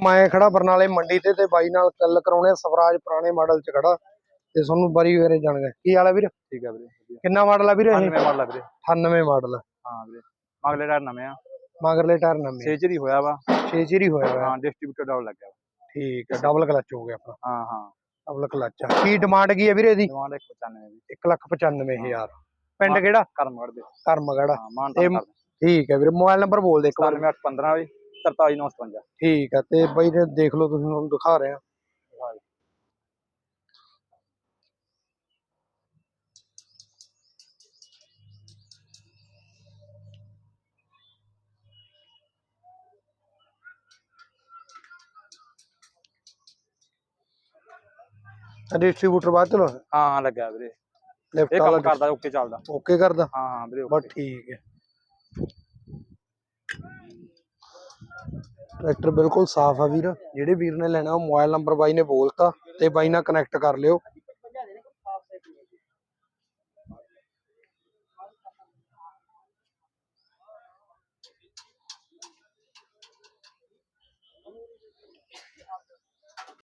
ਮੈਂ ਖੜਾ ਬਰਨਾਲੇ ਮੰਡੀ ਤੇ ਤੇ ਬਾਈ ਨਾਲ ਗੱਲ ਕਰਾਉਣੇ ਸਵਰਾਜ ਪੁਰਾਣੇ ਮਾਡਲ ਚ ਖੜਾ ਤੇ ਤੁਹਾਨੂੰ ਬਾਰੀ ਬਾਰੇ ਜਾਣਗੇ ਕੀ ਹਾਲ ਵੀਰ? ਠੀਕ ਹੈ ਵੀਰੇ ਕਿੰਨਾ ਮਾਡਲ ਆ ਵੀਰ ਇਹ? 99 ਮਾਡਲ ਆ ਵੀਰੇ। 98 ਮਾਡਲ ਹਾਂ ਵੀਰੇ ਮਗਲੇ ਟਾਇਰ ਨਵੇਂ ਆ। ਮਗਰਲੇ ਟਾਇਰ ਨਵੇਂ ਸੇਜਰੀ ਹੋਇਆ ਵਾ। 6 ਚਿਰ ਹੀ ਹੋਇਆ ਹੋਇਆ ਹਾਂ ਡਿਸਟ੍ਰੀਬਿਊਟਰ ਡਬਲ ਲੱਗਿਆ ਵਾ। ਠੀਕ ਹੈ ਡਬਲ ਕਲਚ ਹੋ ਗਿਆ ਆਪਣਾ। ਹਾਂ ਹਾਂ। ਡਬਲ ਕਲਚ ਆ। ਕੀ ਡਿਮਾਂਡ ਕੀ ਹੈ ਵੀਰੇ ਇਹਦੀ? ਡਿਮਾਂਡ 195 ਵੀ 195000 ਪਿੰਡ ਕਿਹੜਾ? ਕਰਮਗੜ ਦੇ। ਕਰਮਗੜ ਇਹ ਠੀਕ ਹੈ ਵੀਰੇ ਮੋਬਾਈਲ ਨੰਬਰ ਬੋਲ ਦੇ ਇੱਕ ਵਾਰ। 97815 ਵੀ 43955 ਠੀਕ ਹੈ ਤੇ ਬਾਈ ਨੇ ਦੇਖ ਲਓ ਤੁਸੀਂ ਤੁਹਾਨੂੰ ਦਿਖਾ ਰਹੇ ਆ। ਡਿਸਟ੍ਰੀਬਿਊਟਰ ਬਾਅਦ ਚਲੋ ਹਾਂ ਲੱਗਿਆ ਵੀਰੇ। ਲਿਫਟ ਇਹ ਕੰਮ ਵਾਲਾ ਕਰਦਾ ਓਕੇ ਚੱਲਦਾ। ਓਕੇ ਕਰਦਾ? ਹਾਂ ਵੀਰੇ ਬਸ। ਠੀਕ ਹੈ। ਟਰੈਕਟਰ ਬਿਲਕੁਲ ਸਾਫ਼ ਆ ਵੀਰ। ਜਿਹੜੇ ਵੀਰ ਨੇ ਲੈਣਾ ਉਹ ਮੋਬਾਈਲ ਨੰਬਰ ਬਾਈ ਨੇ ਬੋਲਤਾ ਤੇ ਬਾਈ ਨਾਲ ਕਨੈਕਟ ਕਰ ਲਿਓ।